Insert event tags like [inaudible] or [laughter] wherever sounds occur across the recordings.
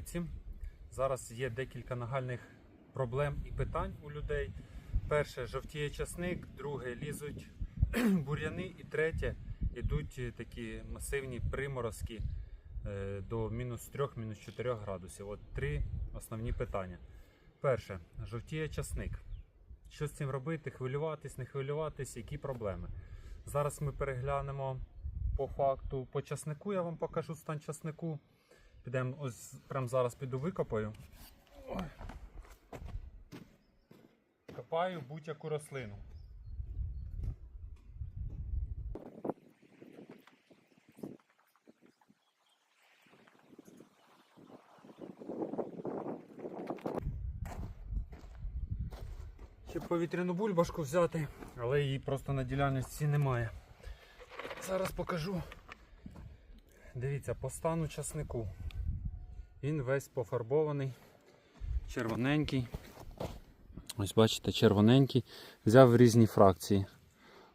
Всім! Зараз є декілька нагальних проблем і питань у людей. Перше, жовтіє часник, друге лізуть [clears throat] бур'яни, і третє йдуть е, такі масивні приморозки е, до мінус 3, мінус 4 градусів. От три основні питання. Перше, жовтіє часник. Що з цим робити? Хвилюватись, не хвилюватись, які проблеми? Зараз ми переглянемо по факту по часнику. Я вам покажу стан часнику. Підемо ось прямо зараз піду викопаю. Ой. Копаю будь-яку рослину. Ще повітряну бульбашку взяти, але її просто на ділянці немає. Зараз покажу. Дивіться, по стану часнику. Він весь пофарбований, червоненький. Ось бачите, червоненький. Взяв в різні фракції.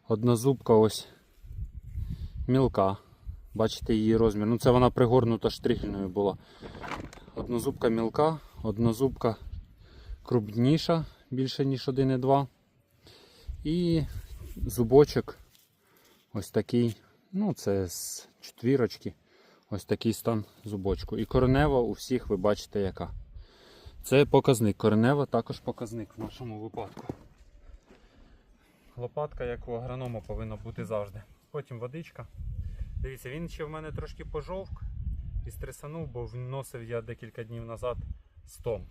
Однозубка ось мілка. Бачите її розмір. Ну це вона пригорнута штрихельною була. Однозубка мілка, однозубка крупніша, більше ніж 1,2. І зубочок ось такий. Ну, це з четвірочки. Ось такий стан зубочку. І коренева у всіх ви бачите яка. Це показник. Коренева також показник в нашому випадку. Лопатка, як у агронома, повинна бути завжди. Потім водичка. Дивіться, він ще в мене трошки пожовк і стресанув, бо вносив я декілька днів назад стомп.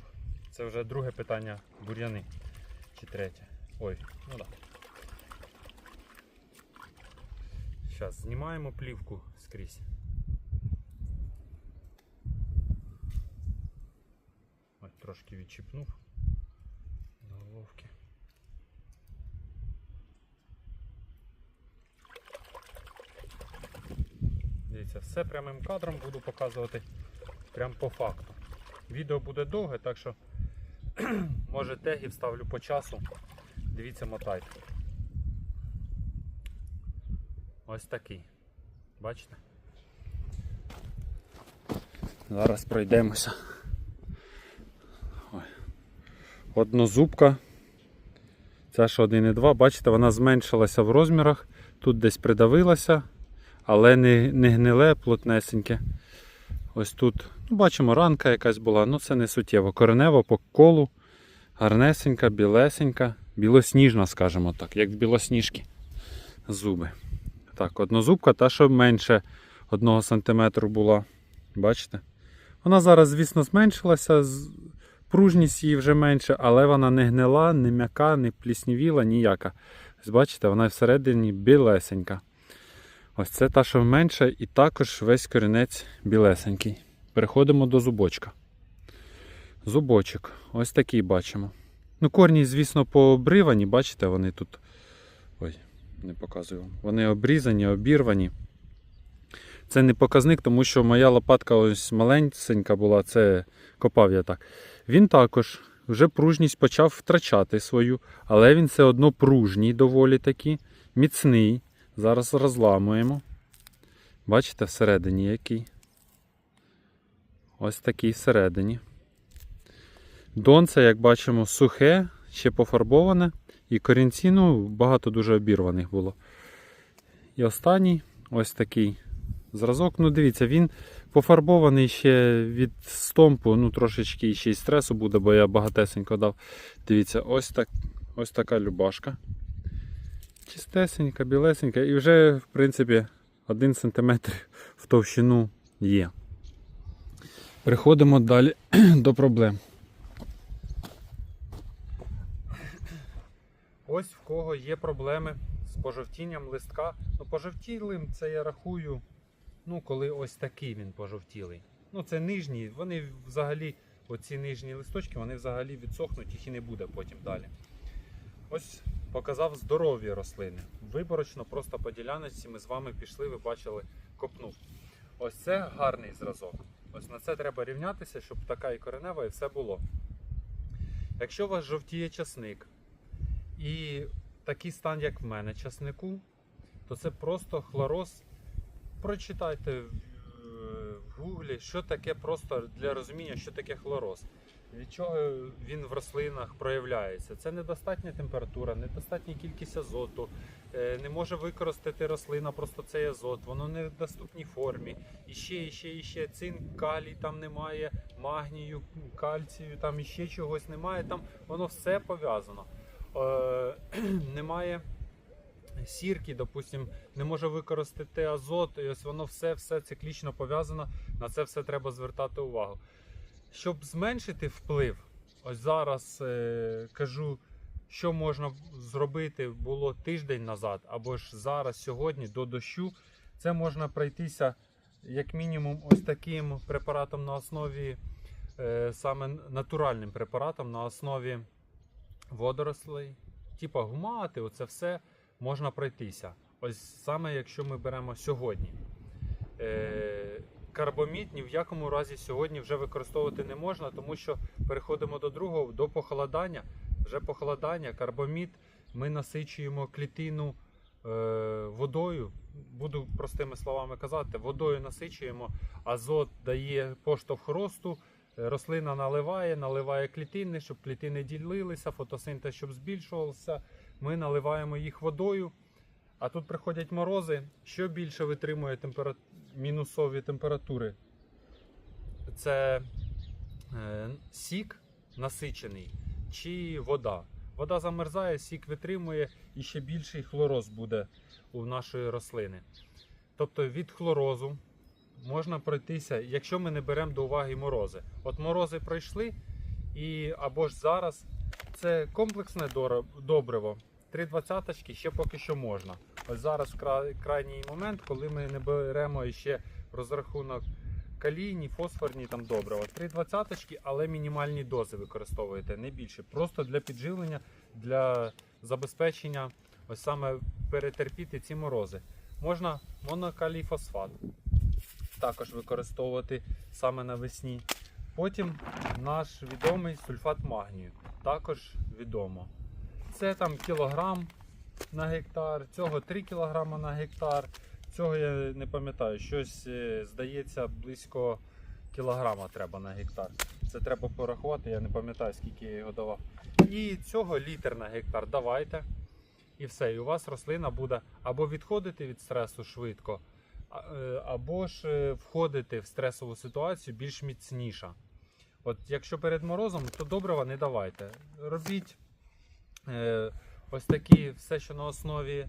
Це вже друге питання бур'яни. Чи третє. Ой, ну так. Зараз знімаємо плівку скрізь. Трошки відчіпнув до головки. Дивіться, все прямим кадром буду показувати прям по факту. Відео буде довге, так що [clears throat] може теги вставлю по часу. Дивіться, мотайте. Ось такий. Бачите? Зараз пройдемося. Ой. Однозубка. Ця ж 1,2, бачите, вона зменшилася в розмірах. Тут десь придавилася, але не, не гниле, плотнесеньке. Ось тут, ну, бачимо, ранка якась була, ну це не суттєво. Коренева по колу, гарнесенька, білесенька, білосніжна, скажімо так, як білосніжки зуби. Так, однозубка, та, що менше 1 см була. Бачите? Вона зараз, звісно, зменшилася, пружність її вже менше, але вона не гнила, не м'яка, не пліснівіла, ніяка. Ось Бачите, вона всередині білесенька. Ось це та, що менше, і також весь корінець білесенький. Переходимо до зубочка. Зубочок. Ось такий бачимо. Ну, корні, звісно, пообривані, бачите, вони тут. Ой, не показую вам. Вони обрізані, обірвані. Це не показник, тому що моя лопатка ось маленька була, це копав я так. Він також вже пружність почав втрачати свою, але він все одно пружній доволі таки, міцний. Зараз розламуємо. Бачите, всередині який. Ось такий всередині. Донце, як бачимо, сухе, ще пофарбоване. І корінці, ну, багато дуже обірваних було. І останній ось такий зразок. Ну, дивіться, він пофарбований ще від стомпу, ну трошечки ще й стресу буде, бо я багатесенько дав. Дивіться, ось, так, ось така любашка. Чистесенька, білесенька, і вже, в принципі, 1 см в товщину є. Переходимо далі [clears throat] до проблем. Ось в кого є проблеми з пожовтінням листка. Ну, пожовтілим це я рахую, ну, коли ось такий він пожовтілий. Ну, це нижні, вони взагалі, оці нижні листочки, вони взагалі відсохнуть, їх і не буде потім далі. Ось показав здорові рослини. Виборочно, просто по діляночці ми з вами пішли, ви бачили, копнув. Ось це гарний зразок. Ось на це треба рівнятися, щоб така і коренева, і все було. Якщо у вас жовтіє часник, і такий стан, як в мене, часнику, то це просто хлороз. Прочитайте в- гуглі, що таке просто для розуміння, що таке хлороз. Від чого він в рослинах проявляється? Це недостатня температура, недостатня кількість азоту, е, не може використати рослина просто цей азот, воно не в доступній формі. І ще, і ще, і ще цинк, калій там немає, магнію, кальцію, там іще чогось немає. Там воно все пов'язано. Е, [clears throat] немає сірки, допустим, не може використати азот, і ось воно все, все циклічно пов'язано. На це все треба звертати увагу. Щоб зменшити вплив, ось зараз е, кажу, що можна зробити було тиждень назад, або ж зараз, сьогодні до дощу. Це можна пройтися як мінімум ось таким препаратом на основі, е, саме натуральним препаратом на основі водорослей, типа гумати, оце все можна пройтися. Ось саме якщо ми беремо сьогодні. Е, карбомід ні в якому разі сьогодні вже використовувати не можна, тому що переходимо до другого, до похолодання. Вже похолодання, карбомід ми насичуємо клітину е, водою. Буду простими словами казати, водою насичуємо, азот дає поштовх росту, рослина наливає, наливає клітини, щоб клітини ділилися, фотосинтез, щоб збільшувався. Ми наливаємо їх водою. А тут приходять морози. Що більше витримує темпера... мінусові температури? Це е, сік насичений чи вода. Вода замерзає, сік витримує і ще більший хлороз буде у нашої рослини. Тобто від хлорозу можна пройтися, якщо ми не беремо до уваги морози. От морози пройшли, і або ж зараз це комплексне добриво. Три двадцяточки ще поки що можна. Ось зараз кра- крайній момент, коли ми не беремо ще розрахунок калійні, фосфорні там добрива. Три двадцяточки, але мінімальні дози використовуєте, не більше. Просто для підживлення, для забезпечення, ось саме перетерпіти ці морози. Можна монокалій фосфат також використовувати саме навесні. Потім наш відомий сульфат магнію. Також відомо. Це там кілограм на гектар, цього 3 кілограма на гектар. Цього я не пам'ятаю, щось е, здається близько кілограма треба на гектар. Це треба порахувати, я не пам'ятаю, скільки я його давав. І цього літр на гектар давайте. І все. І у вас рослина буде або відходити від стресу швидко, е, або ж е, входити в стресову ситуацію більш міцніша. От якщо перед морозом, то добрива не давайте. Робіть е, ось такі все, що на основі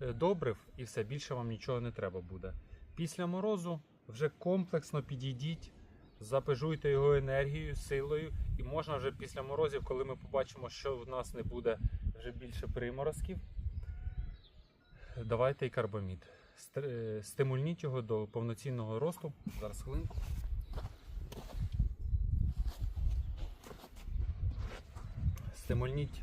е, добрив, і все більше вам нічого не треба буде. Після морозу вже комплексно підійдіть, запежуйте його енергією, силою, і можна вже після морозів, коли ми побачимо, що в нас не буде вже більше приморозків, давайте і карбамід. Е, Стимульніть його до повноцінного росту. Зараз хвилинку. Стимульніть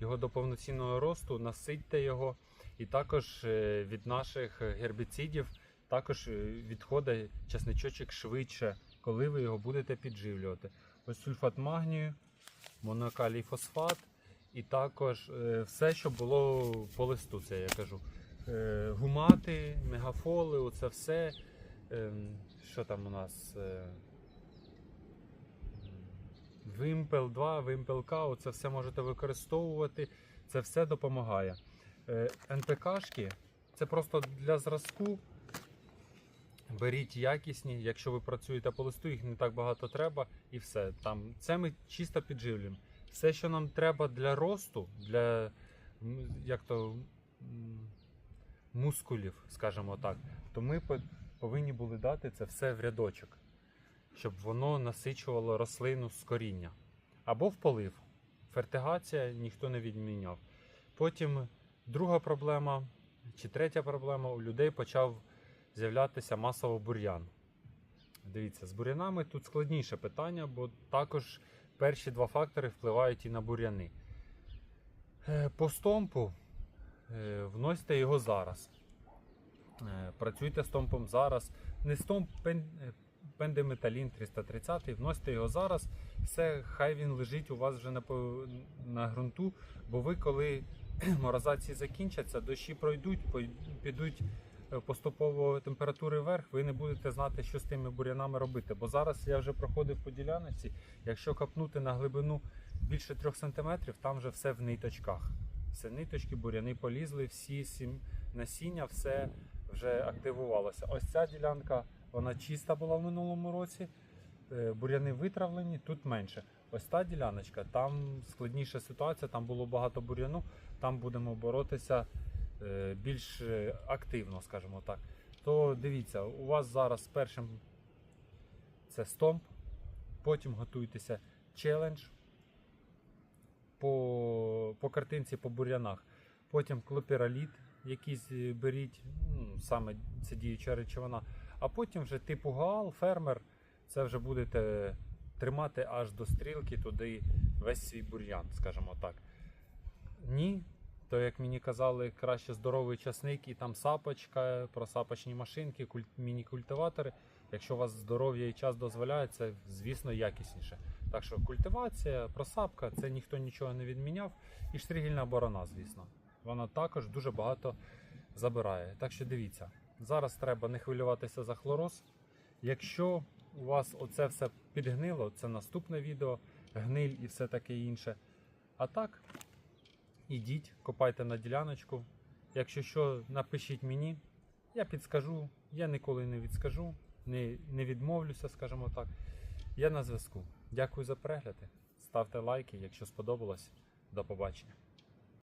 його до повноцінного росту, наситьте його. І також е, від наших гербіцидів також е, відходить часничочок швидше, коли ви його будете підживлювати. Ось сульфат магнію, монокалій фосфат і також е, все, що було по листу, це я кажу. Гумати, мегафоли, оце все. Ем, Що там у нас? Вимпел 2, Вимпел К, це все можете використовувати, це все допомагає. Е, НПКшки це просто для зразку. Беріть якісні, якщо ви працюєте по листу, їх не так багато треба, і все. Там, це ми чисто підживлюємо. Все, що нам треба для росту, для як то, мускулів, скажімо так, то ми повинні були дати це все в рядочок щоб воно насичувало рослину з коріння. Або в полив. Фертигація ніхто не відміняв. Потім друга проблема чи третя проблема у людей почав з'являтися масово бур'ян. Дивіться, з бур'янами тут складніше питання, бо також перші два фактори впливають і на бур'яни. Е, По стомпу е, вносьте його зараз. Е, Працюйте з стомпом зараз. Не стомп, пен- пендиметалін 330, вносьте його зараз. Все, хай він лежить у вас вже на, на ґрунту, бо ви, коли [clears throat] морозації закінчаться, дощі пройдуть, підуть е, поступово температури вверх, ви не будете знати, що з тими бур'янами робити. Бо зараз я вже проходив по ділянці. Якщо капнути на глибину більше 3 см, там вже все в ниточках. Все ниточки, буряни полізли, всі сім насіння, все вже активувалося. Ось ця ділянка, вона чиста була в минулому році. Е, Буряни витравлені, тут менше. Ось та діляночка, там складніша ситуація, там було багато бур'яну, там будемо боротися е, більш е, активно, скажімо так. То дивіться, у вас зараз першим це стомп, потім готуйтеся челендж по, по картинці по бур'янах. Потім клопіраліт якийсь беріть, ну, саме це діюча речовина. А потім вже типу гаал, фермер, це вже будете тримати аж до стрілки туди весь свій бур'ян, скажімо так. Ні, то як мені казали, краще здоровий часник і там сапочка, просапочні машинки, куль... міні-культиватори. Якщо у вас здоров'я і час дозволяє, це звісно якісніше. Так що культивація, просапка, це ніхто нічого не відміняв. І штригільна борона, звісно. Вона також дуже багато забирає. Так що дивіться, зараз треба не хвилюватися за хлороз. Якщо у вас оце все підгнило, це наступне відео, гниль і все таке інше. А так, ідіть, копайте на діляночку. Якщо що, напишіть мені, я підскажу, я ніколи не відскажу, не, не відмовлюся, скажімо так. Я на зв'язку. Дякую за перегляди. Ставте лайки, якщо сподобалось. До побачення.